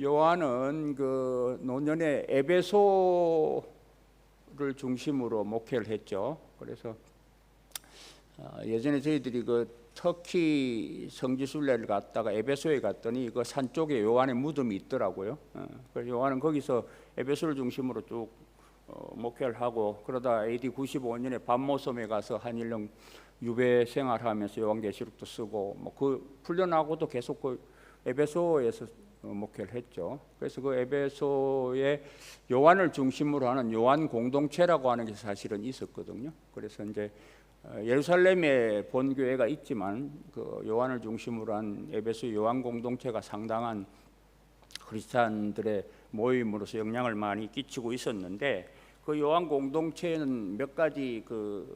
요한은 그 노년에 에베소를 중심으로 목회를 했죠. 그래서 어, 예전에 저희들이 그 터키 성지순례를 갔다가 에베소에 갔더니 그 산 쪽에 요한의 무덤이 있더라고요. 어, 그래서 요한은 거기서 에베소를 중심으로 쭉 어, 목회를 하고 그러다 AD 95년에 밤모섬에 가서 한일령 유배 생활하면서 요한계시록도 쓰고 뭐 그 풀려나고도 계속 그 에베소에서 어, 목회를 했죠. 그래서 그 에베소에 요한을 중심으로 하는 요한 공동체라고 하는 게 사실은 있었거든요. 그래서 이제 어, 예루살렘에 본교회가 있지만 그 요한을 중심으로 한 에베소 요한 공동체가 상당한 크리스찬들의 모임으로서 영향을 많이 끼치고 있었는데 그 요한 공동체에는 몇 가지 그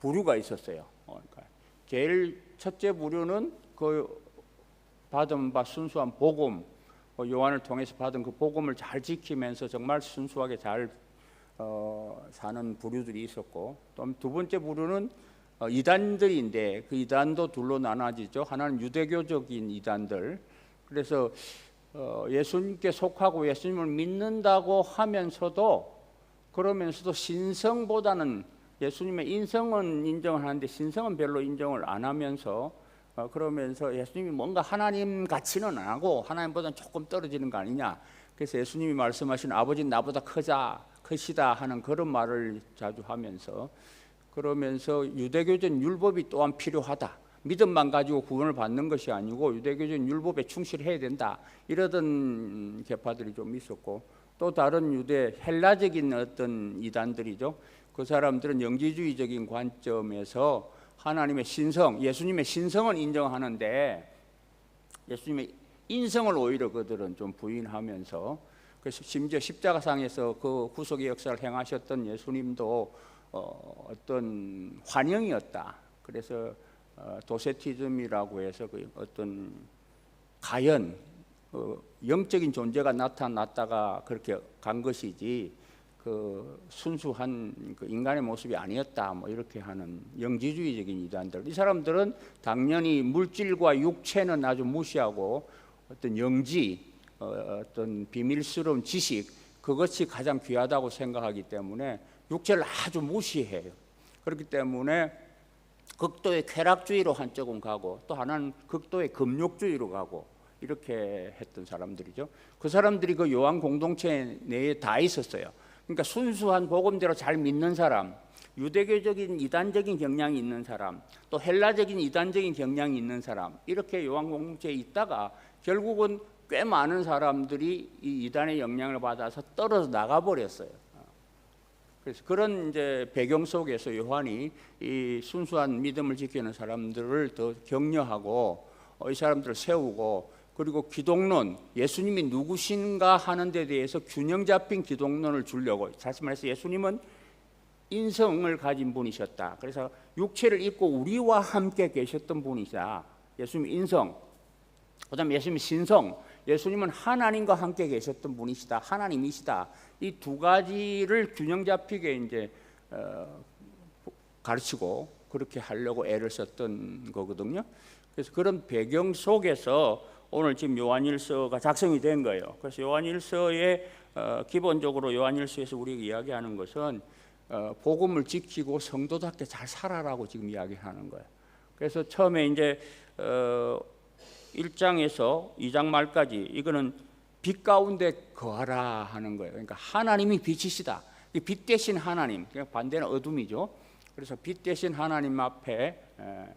부류가 있었어요. 어, 그러니까 제일 첫째 부류는 그 받은 바 순수한 복음, 어, 요한을 통해서 받은 그 복음을 잘 지키면서 정말 순수하게 잘 어, 사는 부류들이 있었고 또 두 번째 부류는 어, 이단들인데 그 이단도 둘로 나눠지죠. 하나는 유대교적인 이단들. 그래서 어, 예수님께 속하고 예수님을 믿는다고 하면서도 그러면서도 신성보다는 예수님의 인성은 인정을 하는데 신성은 별로 인정을 안 하면서 어, 그러면서 예수님이 뭔가 하나님 같이는 안 하고 하나님보다는 조금 떨어지는 거 아니냐. 그래서 예수님이 말씀하신 아버지는 나보다 크자 크시다 하는 그런 말을 자주 하면서 그러면서 유대교적 율법이 또한 필요하다. 믿음만 가지고 구원을 받는 것이 아니고 유대교적 율법에 충실해야 된다. 이러던 계파들이 좀 있었고 또 다른 유대 헬라적인 어떤 이단들이죠. 그 사람들은 영지주의적인 관점에서 하나님의 신성, 예수님의 신성은 인정하는데 예수님의 인성을 오히려 그들은 좀 부인하면서 그래서 심지어 십자가상에서 그 구속의 역사를 행하셨던 예수님도 어, 어떤 환영이었다. 그래서 어, 도세티즘이라고 해서 그 어떤 가연 어, 영적인 존재가 나타났다가 그렇게 간 것이지 그 순수한 그 인간의 모습이 아니었다 뭐 이렇게 하는 영지주의적인 이단들 이 사람들은 당연히 물질과 육체는 아주 무시하고 어떤 영지 어, 어떤 비밀스러운 지식 그것이 가장 귀하다고 생각하기 때문에 육체를 아주 무시해요. 그렇기 때문에 극도의 쾌락주의로 한쪽은 가고 또 하나는 극도의 금욕주의로 가고 이렇게 했던 사람들이죠. 그 사람들이 그 요한 공동체 내에 다 있었어요. 그러니까 순수한 복음대로 잘 믿는 사람, 유대교적인 이단적인 경향이 있는 사람, 또 헬라적인 이단적인 경향이 있는 사람 이렇게 요한 공동체에 있다가 결국은 꽤 많은 사람들이 이 이단의 영향을 받아서 떨어져 나가 버렸어요. 그래서 그런 이제 배경 속에서 요한이 이 순수한 믿음을 지키는 사람들을 더 격려하고 어, 이 사람들을 세우고 그리고 기독론 예수님이 누구신가 하는 데 대해서 균형 잡힌 기독론을 주려고 다시 말해서 예수님은 인성을 가진 분이셨다. 그래서 육체를 입고 우리와 함께 계셨던 분이자 예수님 인성 그다음 예수님 신성 예수님은 하나님과 함께 계셨던 분이시다. 하나님이시다. 이 두 가지를 균형 잡히게 이제 어, 가르치고 그렇게 하려고 애를 썼던 거거든요. 그래서 그런 배경 속에서 오늘 지금 요한일서가 작성이 된 거예요. 그래서 요한일서에 어, 기본적으로 요한일서에서 우리가 이야기하는 것은 어, 복음을 지키고 성도답게 잘 살아라고 지금 이야기하는 거예요. 그래서 처음에 이제 어, 1장에서 2장 말까지 이거는 빛 가운데 거하라 하는 거예요. 그러니까 하나님이 빛이시다. 이빛 대신 하나님, 그냥 반대는 어둠이죠. 그래서 빛 대신 하나님 앞에 에,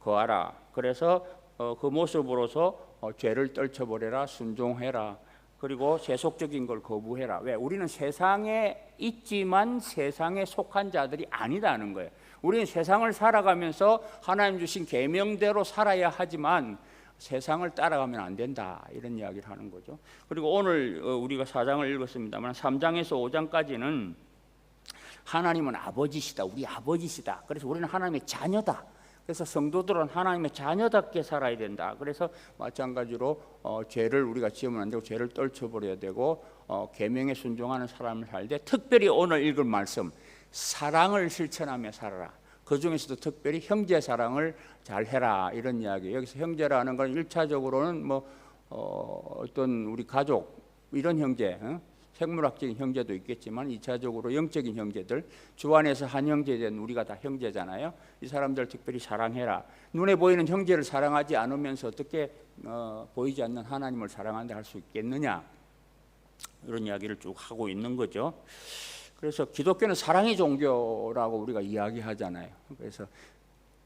거하라. 그래서 어, 그 모습으로서 어, 죄를 떨쳐버려라, 순종해라. 그리고 세속적인 걸 거부해라. 왜? 우리는 세상에 있지만 세상에 속한 자들이 아니다는 거예요. 우리는 세상을 살아가면서 하나님 주신 계명대로 살아야 하지만 세상을 따라가면 안 된다 이런 이야기를 하는 거죠. 그리고 오늘 어, 우리가 4장을 읽었습니다만 3장에서 5장까지는 하나님은 아버지시다. 우리 아버지시다. 그래서 우리는 하나님의 자녀다. 그래서 성도들은 하나님의 자녀답게 살아야 된다. 그래서 마찬가지로 어, 죄를 우리가 지으면 안 되고 죄를 떨쳐버려야 되고 어, 계명에 순종하는 사람을 살때 특별히 오늘 읽을 말씀 사랑을 실천하며 살아라. 그 중에서도 특별히 형제 사랑을 잘 해라 이런 이야기. 여기서 형제라는 건 일차적으로는 뭐 어, 어떤 우리 가족 이런 형제, 어? 생물학적인 형제도 있겠지만 이차적으로 영적인 형제들 주 안에서 한 형제된 우리가 다 형제잖아요. 이 사람들 특별히 사랑해라. 눈에 보이는 형제를 사랑하지 않으면서 어떻게 어, 보이지 않는 하나님을 사랑한다 할 수 있겠느냐? 이런 이야기를 쭉 하고 있는 거죠. 그래서 기독교는 사랑의 종교라고 우리가 이야기하잖아요. 그래서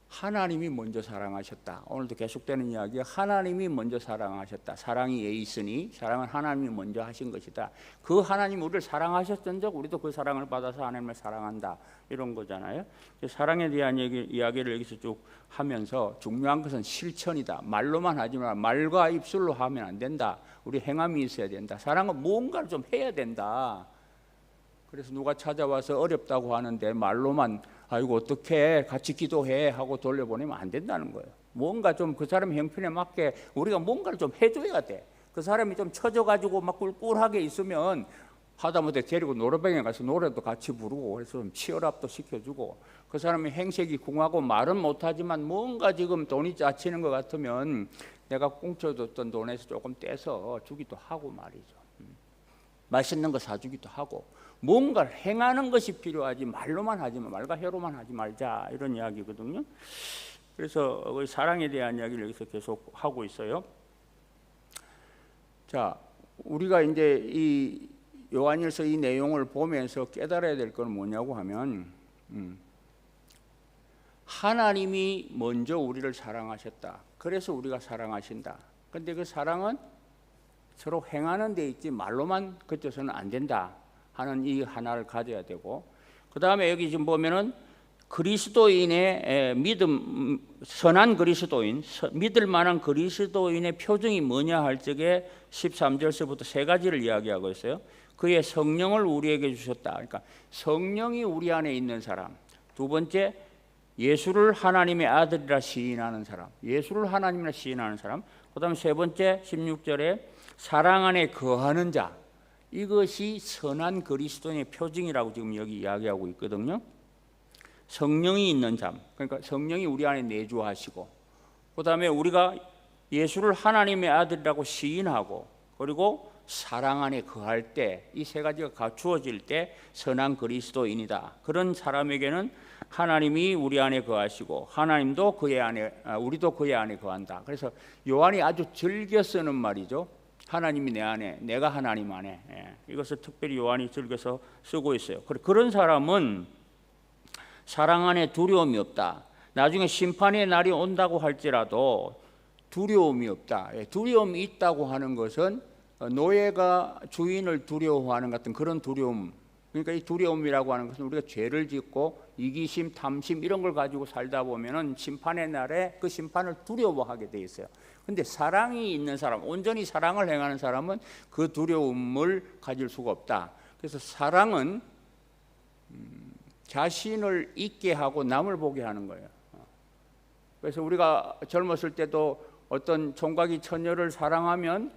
하나님이 먼저 사랑하셨다. 오늘도 계속되는 이야기가 하나님이 먼저 사랑하셨다. 사랑이 예 있으니 사랑은 하나님이 먼저 하신 것이다. 그 하나님 우리를 사랑하셨던 적 우리도 그 사랑을 받아서 하나님을 사랑한다. 이런 거잖아요. 사랑에 대한 얘기, 이야기를 여기서 쭉 하면서 중요한 것은 실천이다. 말로만 하지 마. 말과 입술로 하면 안 된다. 우리 행함이 있어야 된다. 사랑은 뭔가를 좀 해야 된다. 그래서 누가 찾아와서 어렵다고 하는데 말로만 아이고 어떻게 같이 기도해 하고 돌려보내면 안 된다는 거예요. 뭔가 좀 그 사람 형편에 맞게 우리가 뭔가를 좀 해줘야 돼. 그 사람이 좀 처져가지고 막 꿀꿀하게 있으면 하다못해 데리고 노래방에 가서 노래도 같이 부르고 해서 좀 치열합도 시켜주고 그 사람이 행색이 궁하고 말은 못하지만 뭔가 지금 돈이 짜치는 것 같으면 내가 꽁쳐줬던 돈에서 조금 떼서 주기도 하고 말이죠. 음. 맛있는 거 사주기도 하고 뭔가를 행하는 것이 필요하지 말로만 하지 마 말과 혀로만 하지 말자 이런 이야기거든요. 그래서 그 사랑에 대한 이야기를 여기서 계속 하고 있어요. 자, 우리가 이제 이 요한일서 이 내용을 보면서 깨달아야 될 건 뭐냐고 하면 음, 하나님이 먼저 우리를 사랑하셨다. 그래서 우리가 사랑하신다. 근데 그 사랑은 서로 행하는 데 있지 말로만 그쳐서는 안 된다 하는 이 하나를 가져야 되고 그 다음에 여기 지금 보면은 그리스도인의 믿음 선한 그리스도인 믿을 만한 그리스도인의 표정이 뭐냐 할 적에 13절서부터 세 가지를 이야기하고 있어요. 그의 성령을 우리에게 주셨다. 그러니까 성령이 우리 안에 있는 사람. 두 번째 예수를 하나님의 아들이라 시인하는 사람. 예수를 하나님이라 시인하는 사람. 그 다음 세 번째 16절에 사랑 안에 거하는 자. 이것이 선한 그리스도인의 표징이라고 지금 여기 이야기하고 있거든요. 성령이 있는 잠. 그러니까 성령이 우리 안에 내주하시고 그다음에 우리가 예수를 하나님의 아들이라고 시인하고 그리고 사랑 안에 거할 때 이 세 가지가 갖추어질 때 선한 그리스도인이다. 그런 사람에게는 하나님이 우리 안에 거하시고 하나님도 그의 안에 우리도 그의 안에 거한다. 그래서 요한이 아주 즐겨 쓰는 말이죠. 하나님이 내 안에, 내가 하나님 안에. 예, 이것을 특별히 요한이 즐겨서 쓰고 있어요. 그런 사람은 사랑 안에 두려움이 없다. 나중에 심판의 날이 온다고 할지라도 두려움이 없다. 예, 두려움이 있다고 하는 것은 노예가 주인을 두려워하는 같은 그런 두려움. 그러니까 이 두려움이라고 하는 것은 우리가 죄를 짓고 이기심, 탐심 이런 걸 가지고 살다 보면은 심판의 날에 그 심판을 두려워하게 돼 있어요. 근데 사랑이 있는 사람, 온전히 사랑을 행하는 사람은 그 두려움을 가질 수가 없다. 그래서 사랑은 음, 자신을 잊게 하고 남을 보게 하는 거예요. 그래서 우리가 젊었을 때도 어떤 총각이 처녀를 사랑하면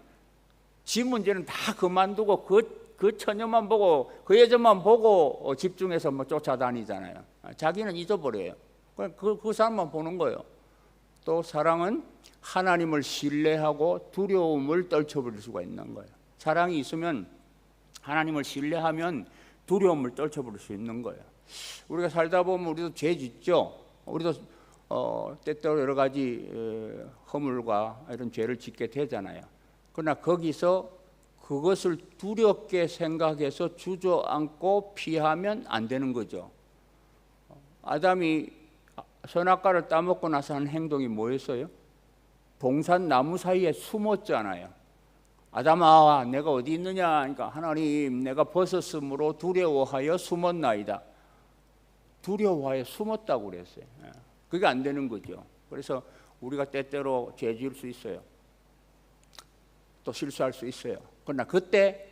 지 문제는 다 그만두고 그, 그 처녀만 보고 그 여자만 보고 집중해서 뭐 쫓아다니잖아요. 자기는 잊어버려요. 그, 그 사람만 보는 거예요. 또 사랑은 하나님을 신뢰하고 두려움을 떨쳐버릴 수가 있는 거예요. 사랑이 있으면 하나님을 신뢰하면 두려움을 떨쳐버릴 수 있는 거예요. 우리가 살다 보면 우리도 죄 짓죠. 우리도 어, 때때로 여러 가지 에, 허물과 이런 죄를 짓게 되잖아요. 그러나 거기서 그것을 두렵게 생각해서 주저앉고 피하면 안 되는 거죠. 아담이 선악과를 따먹고 나서 한 행동이 뭐였어요? 동산 나무 사이에 숨었잖아요. 아담아, 내가 어디 있느냐? 그러니까 하나님, 내가 벗었으므로 두려워하여 숨었나이다. 두려워하여 숨었다고 그랬어요. 예. 그게 안 되는 거죠. 그래서 우리가 때때로 죄 지을 수 있어요. 또 실수할 수 있어요. 그러나 그때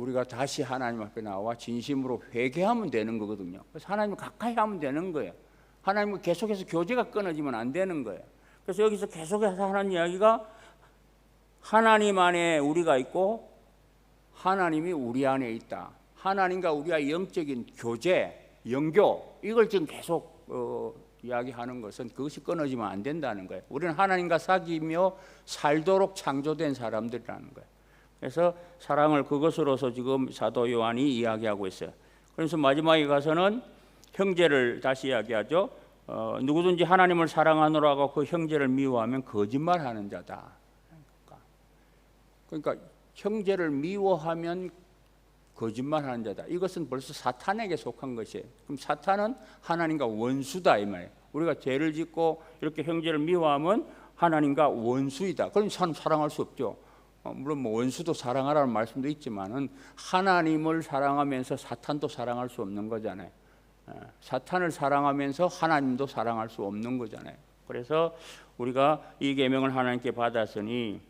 우리가 다시 하나님 앞에 나와 진심으로 회개하면 되는 거거든요. 그래서 하나님 가까이 하면 되는 거예요. 하나님과 계속해서 교제가 끊어지면 안 되는 거예요. 그래서 여기서 계속해서 하는 이야기가 하나님 안에 우리가 있고 하나님이 우리 안에 있다. 하나님과 우리가 영적인 교제, 영교 이걸 지금 계속 어, 이야기하는 것은 그것이 끊어지면 안 된다는 거예요. 우리는 하나님과 사귀며 살도록 창조된 사람들이라는 거예요. 그래서 사랑을 그것으로서 지금 사도 요한이 이야기하고 있어요. 그래서 마지막에 가서는 형제를 다시 이야기하죠. 어, 누구든지 하나님을 사랑하노라고 그 형제를 미워하면 거짓말하는 자다. 그러니까, 그러니까 형제를 미워하면 거짓말하는 자다. 이것은 벌써 사탄에게 속한 것이에요. 그럼 사탄은 하나님과 원수다 이 말이에요. 우리가 죄를 짓고 이렇게 형제를 미워하면 하나님과 원수이다. 그럼 사람 사랑할 수 없죠. 어, 물론 뭐 원수도 사랑하라는 말씀도 있지만은 하나님을 사랑하면서 사탄도 사랑할 수 없는 거잖아요. 어, 사탄을 사랑하면서 하나님도 사랑할 수 없는 거잖아요. 그래서 우리가 이 계명을 하나님께 받았으니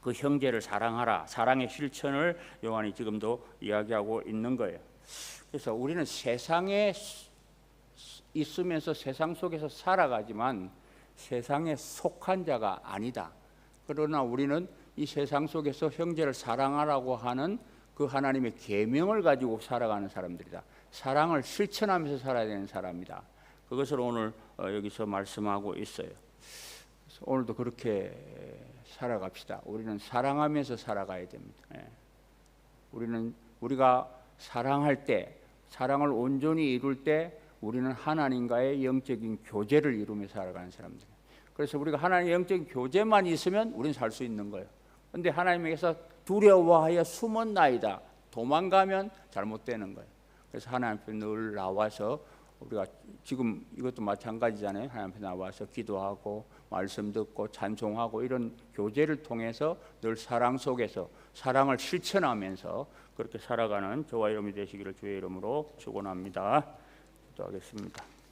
그 형제를 사랑하라. 사랑의 실천을 요한이 지금도 이야기하고 있는 거예요. 그래서 우리는 세상에 있으면서 세상 속에서 살아가지만 세상에 속한 자가 아니다. 그러나 우리는 이 세상 속에서 형제를 사랑하라고 하는 그 하나님의 계명을 가지고 살아가는 사람들이다. 사랑을 실천하면서 살아야 되는 사람이다. 그것을 오늘 어, 여기서 말씀하고 있어요. 오늘도 그렇게 살아갑시다. 우리는 사랑하면서 살아가야 됩니다. 예. 우리는 우리가 사랑할 때, 사랑을 온전히 이룰 때, 우리는 하나님과의 영적인 교제를 이루며 살아가는 사람들. 그래서 우리가 하나님의 영적인 교제만 있으면 우리는 살 수 있는 거예요. 근데 하나님에게서 두려워하여 숨은 나이다. 도망가면 잘못되는 거예요. 그래서 하나님 앞에 늘 나와서 우리가 지금 이것도 마찬가지잖아요. 하나님 앞에 나와서 기도하고 말씀 듣고 찬송하고 이런 교제를 통해서 늘 사랑 속에서 사랑을 실천하면서 그렇게 살아가는 저와 여러분이 되시기를 주의 이름으로 축원합니다. 기도하겠습니다.